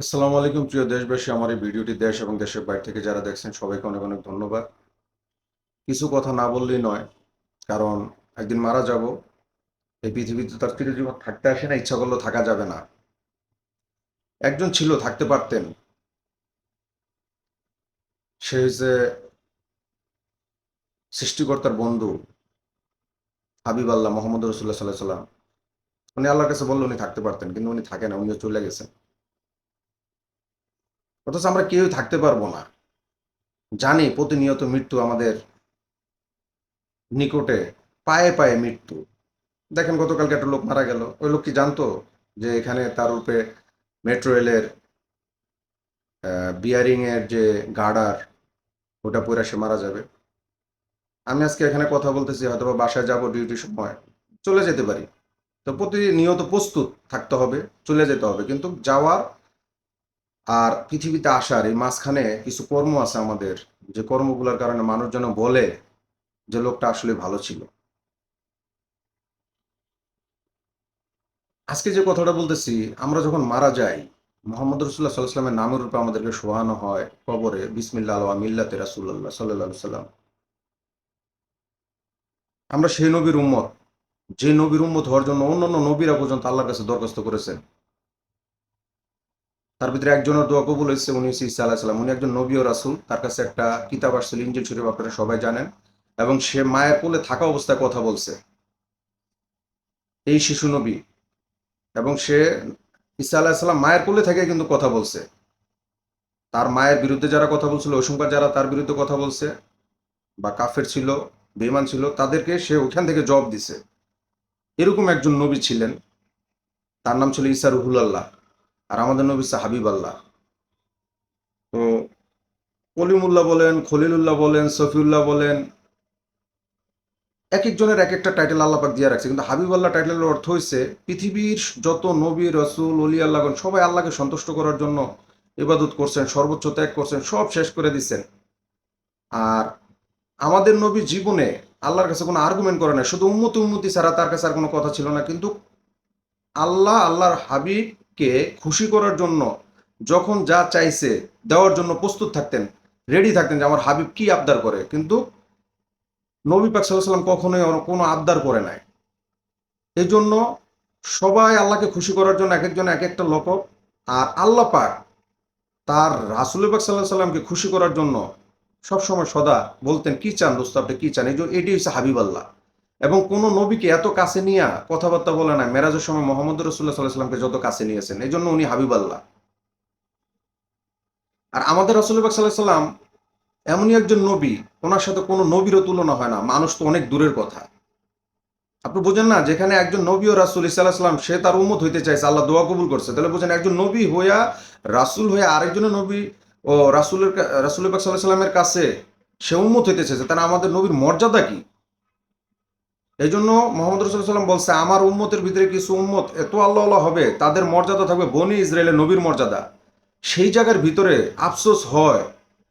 আসসালামু আলাইকুম, প্রিয় দেশবাসী। আমার এই ভিডিওটি দেশ এবং দেশের বাইরে থেকে যারা দেখছেন, সবাইকে অনেক অনেক ধন্যবাদ। কিছু কথা না বললেই নয়, কারণ একদিন মারা যাব, এই পৃথিবীতে তার চিরজীবন থাকতে আসে না, ইচ্ছা করলেও থাকা যাবে না। একজন ছিল, থাকতে পারতেন। সে হচ্ছে সৃষ্টিকর্তার বন্ধু, হাবিব আল্লাহ মোহাম্মদ রসুল্লাহ সাল্লাহ সাল্লাম উনি আল্লাহর কাছে বললে উনি থাকতে পারতেন, কিন্তু উনি থাকেন না, উনিও চলে গেছেন। অথচ আমরা কেউই থাকতে পারব না। জানি প্রতিনিয়ত মৃত্যু আমাদের নিকটে, পায়ে পায়ে মৃত্যু। দেখেন গতকালকে একটা লোক মারা গেল। ওই লোক কি জানতো যে এখানে তার রূপে মেট্রো রেলের বিয়ারিং এর যে গার্ডার, ওটা পরে সে মারা যাবে। আমি আজকে এখানে কথা বলতেছি হয়তো বা বাসায় যাব ডিউটির সময়। চলে যেতে পারি। তো প্রতিনিয়ত প্রস্তুত থাকতে হবে, চলে যেতে হবে। কিন্তু যাওয়ার আর পৃথিবীতে আসার এই মাঝখানে কিছু কর্ম আছে আমাদের। যে কর্মগুলোর কারণে মানুষ যেন বলে যে লোকটা আসলে ভালো ছিল। আজকে যে কথাটা বলতেছি, আমরা যখন মারা যাই, মোহাম্মদ রসুল্লাহ সাল্লাহামের নামের রূপে আমাদেরকে শোয়ানো হয় কবরে বিসমিল্লা আলহা মিল্লাতে রাসুল্লাহ সাল্লাহ সাল্লাম আমরা সেই নবীর উম্মত, যে নবীর উম্মত হওয়ার জন্য অন্যান্য নবীরা পর্যন্ত আল্লাহর কাছে দরখাস্ত করেছেন। তার ভিতরে একজনের দোয়া কবুল হয়েছে, উনি হচ্ছে ইসা আলাহ সাল্লাম উনি একজন নবী ও রাসুল, তার কাছে একটা কিতাব আসছিল, ইঞ্জিল শরীফ আপনারা সবাই জানেন। এবং সে মায়ের কোলে থাকা অবস্থায় কথা বলছে। এই শিশু নবী। এবং সে ইসা আলাহ সাল্লাম মায়ের কোলে থেকে কিন্তু কথা বলছে। তার মায়ের বিরুদ্ধে যারা কথা বলছিল, ওই সময় যারা তার বিরুদ্ধে কথা বলছে, বা কাফের ছিল বেমান ছিল, তাদেরকে সে ওখান থেকে জব দিছে। এরকম একজন নবী ছিলেন। তার নাম ছিল ইসা রুহুল আল্লাহ। আর আমাদের নবী হচ্ছে হাবিব আল্লাহ তো কলিমুল্লাহ বলেন, খলিলুল্লাহ বলেন, সফিউল্লাহ বলেন এক একজনের এক একটা টাইটেল আল্লাপাক দিয়ে রাখছে। কিন্তু হাবিব আল্লাহ টাইটেলের অর্থ হয়েছে পৃথিবীর যত নবী, রসুল অলি আল্লাহগণ সবাই আল্লাহকে সন্তুষ্ট করার জন্য ইবাদত করছেন, সর্বোচ্চ ত্যাগ করছেন, সব শেষ করে দিচ্ছেন। আর আমাদের নবী জীবনে আল্লাহর কাছে কোনো আর্গুমেন্ট করে না শুধু উন্মতি উন্মতি ছাড়া তার কাছে আর কোনো কথা ছিল না। কিন্তু আল্লাহ, আল্লাহর হাবিবকে খুশি করার জন্য যখন যা চাইছে দেওয়ার জন্য প্রস্তুত থাকতেন রেডি থাকতেন যে আমার হাবিব কি আবদার করে। কিন্তু নবী পাক সাল্লাম কখনোই কোনো আবদার করে নাই। এই জন্য সবাই আল্লাহকে খুশি করার জন্য এক একজন এক একটা লকব আর আল্লাহ পাক তার রাসুল পাক সাল্লাহ সাল্লামকে খুশি করার জন্য সবসময় সদা বলতেন, কি চান দোস্ত আপনি কি চান? এই জন্য এটি হচ্ছে হাবিব আল্লাহ। এবং কোন নবীকে এত কাছে নিয়ে কথাবার্তা বলে না মেরাজের সময় মোহাম্মদ রসুল্লাহ সাল্লাহ সাল্লামকে যত কাছে নিয়েছেন, এই জন্য উনি হাবিব আল্লাহ আর আমাদের সাল্লাহ সাল্লাম এমনই একজন নবী, ওনার সাথে কোনো নবীরও তুলনা হয় না। মানুষ তো অনেক দূরের কথা। আপনি বোঝেন না, যেখানে একজন নবী ও রাসুল ইসাল্লাহাম সে তার উম্মত হইতে চাইছে, আল্লাহ দোয়া কবুল করছে। তাহলে বোঝেন একজন নবী হইয়া, রাসুল হইয়া আরেকজনের নবী ও রাসুলের রাসুল পাক সাল্লাহ সাল্লামের কাছে সে উম্মত হইতে চাইছে, তাহলে আমাদের নবীর মর্যাদা কি? এই জন্য মোহাম্মদ রসুল্লাম বলছে, আমার উম্মতের ভিতরে কিছু উম্মত এত আল্লাহ আল্লাহ হবে, তাদের মর্যাদা থাকবে বনি ইসরায়েলের নবীর মর্যাদা। সেই জায়গার ভিতরে আফসোস হয়,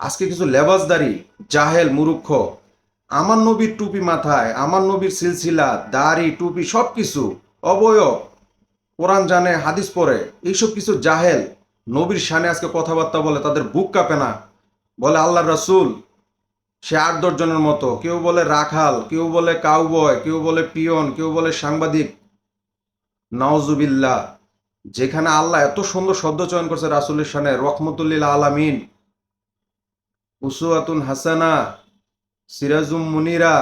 আজকে কিছু লেবাসদারি জাহেল মুরুক্ষ আমার নবীর টুপি মাথায়, আমার নবীর সিলসিলা, দাড়ি, টুপি সব কিছু অবয়ব, কোরআন জানে, হাদিস পড়ে, এইসব কিছু জাহেল, নবীর শানে আজকে কথাবার্তা বলে তাদের বুক কাঁপে না। বলে আল্লাহ রসুল সে আট দশজনের মতো। কেউ বলে রাখাল, কেউ বলে কাউবয় কেউ বলে পিয়ন, কেউ বলে সাংবাদিক। নওজুবিল্লা যেখানে আল্লাহ এত সুন্দর শব্দ চয়ন করছে রাসুলের সানে রহমতুল্লিল আলামিন। উসুয়াতুন হাসানা, সিরাজুম মুনিরা,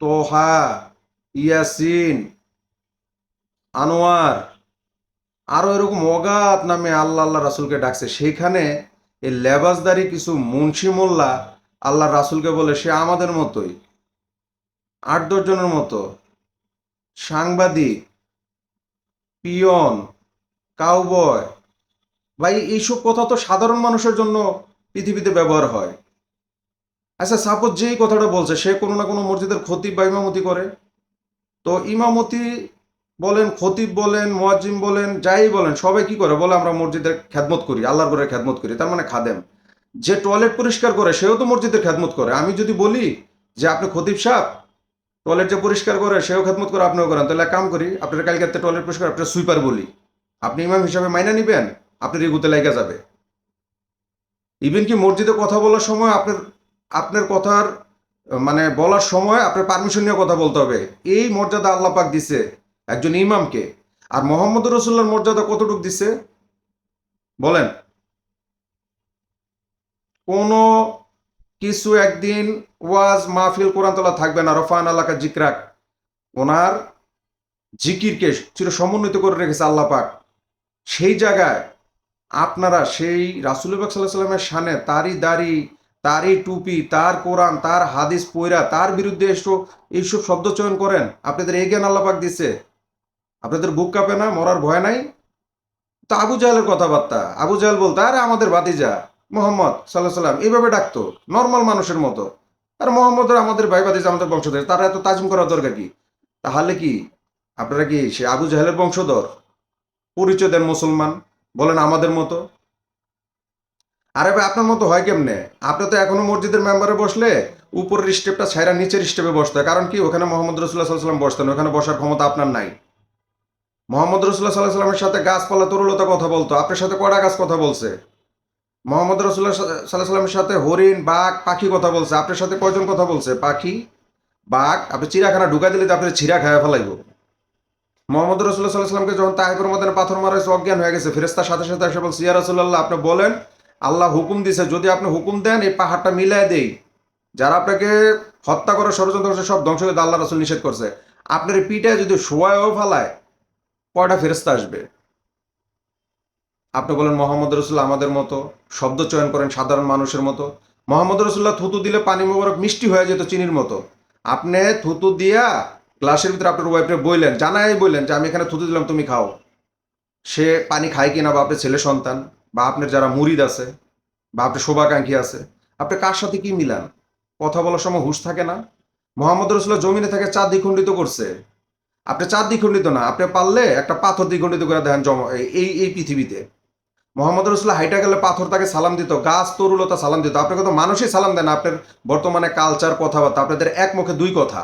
তোহা, ইয়াসিন, আনোয়ার, আরও এরকম অগাত নামে আল্লাহ আল্লাহ রাসুলকে ডাকছে। সেইখানে এই লেবাসদারি কিছু মুন্সি মোল্লা আল্লাহ রাসুলকে বলে, সে আমাদের মতোই। আট দশজনের মতো। সাংবাদিক, পিয়ন, কাউবয়। ভাই, এইসব কথা তো সাধারণ মানুষের জন্য পৃথিবীতে ব্যবহার হয়। আচ্ছা সাপোজ যেই কথাটা বলছে, সে কোনো না কোনো মসজিদের খতিব বা ইমামতি করে। তো ইমামতি বলেন, খতিব বলেন মোয়াজিম বলেন, যাই বলেন, সবাই কি করে? বলে, আমরা মসজিদের খ্যাদমত করি, আল্লাহর ঘরে খ্যাদমত করি। তার মানে খাদেম। যে টয়লেট পরিষ্কার করে, সেও তো মসজিদের খ্যাদমত করে। আমি যদি বলি যে আপনি খতিব সাহেব টয়লেট যে পরিষ্কার করে, সেও খেদমত করে, আপনিও করেন। তাহলে কাম করি, আপনার কালকে টয়লেট পরিষ্কার, আপনার সুইপার বলি। আপনি ইমাম হিসাবে মাইনা নিবেন, আপনার ইগুতে লেগে যাবে। ইভেন কি মসজিদে কথা বলার সময় আপনার আপনার কথার মানে বলার সময় আপনার পারমিশন নিয়ে কথা বলতে হবে। এই মর্যাদা আল্লাহ পাক দিছে একজন ইমামকে। আর মোহাম্মদ রসুল্লার মর্যাদা কতটুকু দিছে? বলেন। কোনো কিছু একদিন ওয়াজ মাহফিল কোরআন তোলা থাকবে না। রফান আল্লাহ জিকরাক। ওনার জিকিরকে চির সমন্বিত করে রেখেছে আল্লাহ পাক। সেই জায়গায় আপনারা সেই রাসুলবাক সাল্লাহ সাল্লামের সানে তারই দাড়ি, তারই টুপি, তার কোরআন, তার হাদিস পৈরা তার বিরুদ্ধে এসব এইসব শব্দ চয়ন করেন। আপনাদের এই জ্ঞান আল্লাপাক দিছে। আপনাদের বুক কাঁপে না, মরার ভয় নাই? তো আবু জাহেলের কথাবার্তা। আবু জাহেল বলতো, আরে আমাদের বাতিজা মোহাম্মদ সাল্লাহ সাল্লাম এইভাবে ডাকতো নর্মাল মানুষের মতো। আর মোহাম্মদের আমাদের ভাই বাতিজা আমাদের বংশধর, তারা এত তাজিম করার দরকার কি? তাহলে কি? আপনারা কি সে আবু জাহেলের বংশধর? পরিচয় দেন মুসলমান, বলেন আমাদের মতো? আরে ভাই, আপনার মতো হয় কেমনে? আপনি তো এখনও মসজিদের মেম্বারে বসলে উপরের স্টেপটা ছাইরা নিচের স্টেপে বসতে হয়। কারণ কি? ওখানে মোহাম্মদ রসুল্লাহ সাল্লাম বসতেন, ওখানে বসার ক্ষমতা আপনার নাই। মোহাম্মদ রসুল্লাহ সাল্লাহ সাল্লামের সাথে গাছপালা তরুলতা কথা বলতো, আপনার সাথে কড়া গাছ কথা বলছে। মোহাম্মদ রসুল্লাহ সাল্লাহ সাল্লামের সাথে হরিণ, বাঘ, পাখি কথা বলছে। আপনার সাথে কয়জন কথা বলছে? পাখি, বাঘ, আপনি চিড়াখানা ঢুকা দিলে তো চিড়া খাওয়া ফেলাইব। মোহাম্মদ রসুল্লাহ সাল্লাহ সাল্লামকে যখন তাহিবুর মধ্যে পাথর মারা হয়েছে, অজ্ঞান হয়ে গেছে। ফেরেস্তার সাথে সাথে এসে বলছে, ইয়া রসুল্লাহ আপনি বলেন, আল্লাহ হুকুম দিছে, যদি আপনি হুকুম দেন, এই পাহাড়টা মিলাই দেই। যারা আপনাকে হত্যা করে, ষড়যন্ত্র করছে, সব ধ্বংস করে আল্লাহ রসুল নিষেধ করছে। আপনার পিঠায় যদি শোয়ায়ও ফেলায়, কয়টা ফেরস্তা আসবে? আপনি বলেন মোহাম্মদ রসুল্লাহ আমাদের মতো, শব্দ চয়ন করেন সাধারণ মানুষের মতো। মোহাম্মদ রসুল্লাহ থুতু দিলে পানি মোবারক মিষ্টি হয়ে যেত চিনির মতো। আপনি থুতু দিয়া গ্লাসের ভিতরে আপনার ওয়াইফরে বললেন জানাই বললেন যে, আমি এখানে থুতু দিলাম, তুমি খাও। সে পানি খায় কিনা বা আপনার ছেলে সন্তান বা আপনার যারা মুরিদ আছে বা আপনার শোভাকাঙ্ক্ষী আছে, আপনি কার সাথে কি মিলান? কথা বলার সময় হুশ থাকে না। মোহাম্মদ রসুল্লাহ জমিনে থেকে চাঁদ দ্বিখণ্ডিত করছে। আপনি চাঁদ দ্বিখণ্ডিত না, আপনি পারলে একটা পাথর দ্বিখণ্ডিত করে দেন জম এই এই পৃথিবীতে। মোহাম্মদ রসুল্লাহ হাইটা গেলে পাথর তাকে সালাম দিত, গাছ তরুলতা সালাম দিত। আপনাকে তো মানুষই সালাম দেন আপনার বর্তমানে কালচার কথাবার্তা, আপনাদের এক মুখে দুই কথা।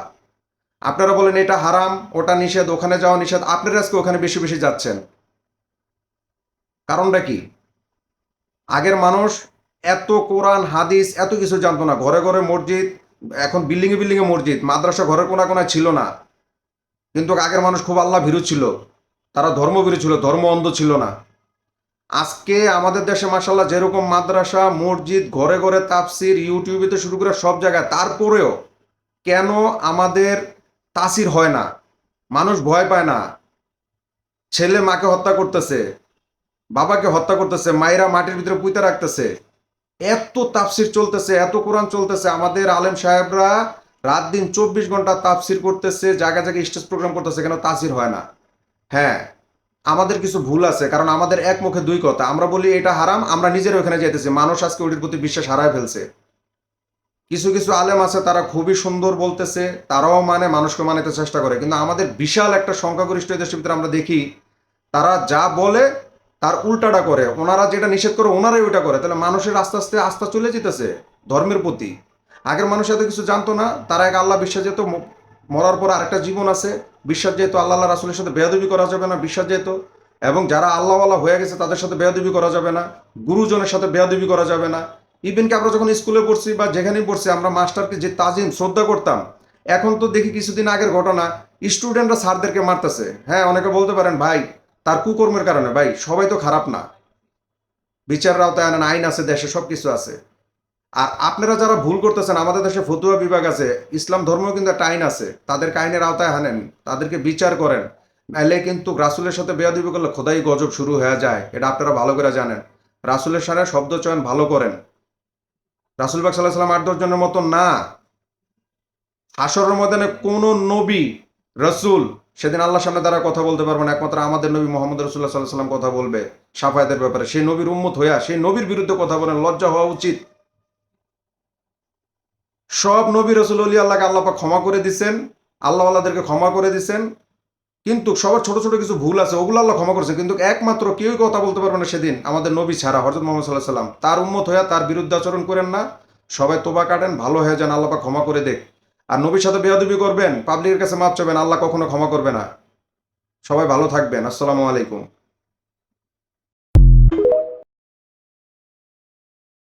আপনারা বলেন এটা হারাম, ওটা নিষেধ, ওখানে যাওয়া নিষেধ, আপনারা আজকে ওখানে বেশি বেশি যাচ্ছেন। কারণটা কি? আগের মানুষ এত কোরআন, হাদিস, এত কিছু জানতো না। ঘরে ঘরে মসজিদ, এখন বিল্ডিংয়ে বিল্ডিংয়ে মসজিদ, মাদ্রাসা ঘরের কোনা কোনায় ছিল না। কিন্তু আগের মানুষ খুব আল্লাহ ভীরু ছিল। তারা ধর্মভীরু ছিল, ধর্ম অন্ধ ছিল না। আজকে আমাদের দেশে মাসাল্লাহ যেরকম মাদ্রাসা, মসজিদ, ঘরে ঘরে তাফসির ইউটিউবে শুরু করে সব জায়গায়, তারপরেও কেন আমাদের তাসির হয় না? মানুষ ভয় পায় না। ছেলে মাকে হত্যা করতেছে, বাবাকে হত্যা করতেছে, মায়েরা মাটির ভিতরে পুঁতে রাখতেছে। এত তাফসির চলতেছে, এত কোরআন চলতেছে। আমাদের আলেম সাহেবরা রাত দিন চব্বিশ ঘণ্টা তাফসির করতেছে জায়গা জায়গায় স্টেজ প্রোগ্রাম করতেছে, কেন তাসির হয় না? হ্যাঁ আমাদের কিছু ভুল আছে, কারণ আমাদের এক মুখে দুই কথা। আমরা বলি এটা হারাম, আমরা নিজের ওখানে যেতেছি মানুষ আজকে ওটির প্রতি বিশ্বাস হারায় ফেলছে। কিছু কিছু আলেম আছে, তারা খুবই সুন্দর বলতেছে, তারাও মানে মানুষকে মানাতে চেষ্টা করে। কিন্তু আমাদের বিশাল একটা সংখ্যাগরিষ্ঠ দেশের ভিতরে আমরা দেখি, তারা যা বলে, তার উল্টাটা করে। ওনারা যেটা নিষেধ করে, ওনারাই ওইটা করে। তাহলে মানুষের আস্তে আস্তে, আস্থা চলে যেতেছে ধর্মের প্রতি। আগের মানুষ এত কিছু জানতো না, তারা এক আল্লাহ বিশ্বাস যেত মরার পর আরেকটা জীবন আছে। বিশ্বাস যেহেতু আল্লাহ রাসুলের সাথে বেয়াদবি করা যাবে না, বিশ্বাস যেহেতু। এবং যারা আল্লাহওয়ালা হয়ে গেছে, তাদের সাথে বেয়াদবি করা যাবে না। গুরুজনের সাথে বেয়াদবি করা যাবে না। ইভেন কি আমরা যখন স্কুলে পড়ছি বা যেখানেই পড়ছি, আমরা মাস্টারকে যে তাজিম, শ্রদ্ধা করতাম। এখন তো দেখি কিছুদিন আগের ঘটনা স্টুডেন্টরা স্যারদেরকে মারতেছে। হ্যাঁ অনেকে বলতে পারেন, ভাই, তার কুকর্মের কারণে, ভাই, সবাই তো খারাপ না। বিচারের আওতায় আনেন আইন আছে, দেশে সব কিছু আছে। আর আপনারা যারা ভুল করতেছেন, আমাদের দেশে ফতুয়া বিভাগ আছে, ইসলাম ধর্মেও কিন্তু একটা আইন আছে, তাদেরকে আইনের আওতায় আনেন, তাদেরকে বিচার করেন। নাইলে কিন্তু রাসুলের সাথে বেয়াদিবি করলে খোদাই গজব শুরু হয়ে যায়, এটা আপনারা ভালো করে জানেন। রাসুলের সাথে শব্দ চয়ন ভালো করেন। রাসুল বাগ সাল্লাহ সাল্লাম আট দশজনের মতো না। হাসরের ময়দানে কোন নবী, রসুল সেদিন আল্লাহর সামনে দ্বারা কথা বলতে পারবেন একমাত্র আমাদের নবী মোহাম্মদ রসুল্লাহ সাল্লাহ সাল্লাম কথা বলবে, সাফায়াতের ব্যাপারে। সেই নবীর উম্মত হইয়া, সেই নবীর বিরুদ্ধে কথা বলেন, লজ্জা হওয়া উচিত। সব নবী রসুল অলি আল্লাহকে আল্লাপা ক্ষমা করে দিছেন, আল্লাহ আল্লাহদেরকে ক্ষমা করে দিছেন। কিন্তু সবার ছোট ছোট কিছু ভুল আছে, ওগুলো আল্লাহ ক্ষমা করেছে। কিন্তু একমাত্র কেউই কথা বলতে পারবে না সেদিন, আমাদের নবী ছাড়া হরজত মোহাম্মদ সাল্লাহ সাল্লাম। তার উন্মত হইয়া তার বিরুদ্ধে আচরণ করেন না, সবাই তোবা কাটেন, ভালো হয়ে যান আল্লাপা ক্ষমা করে দেখ। আর নবীর সাথে বেয়াদবি করবেন, পাবলিকের কাছে মাপ চাবেন, আল্লাহ কখনো ক্ষমা করবে না। সবাই ভালো থাকবেন, আসসালামু আলাইকুম।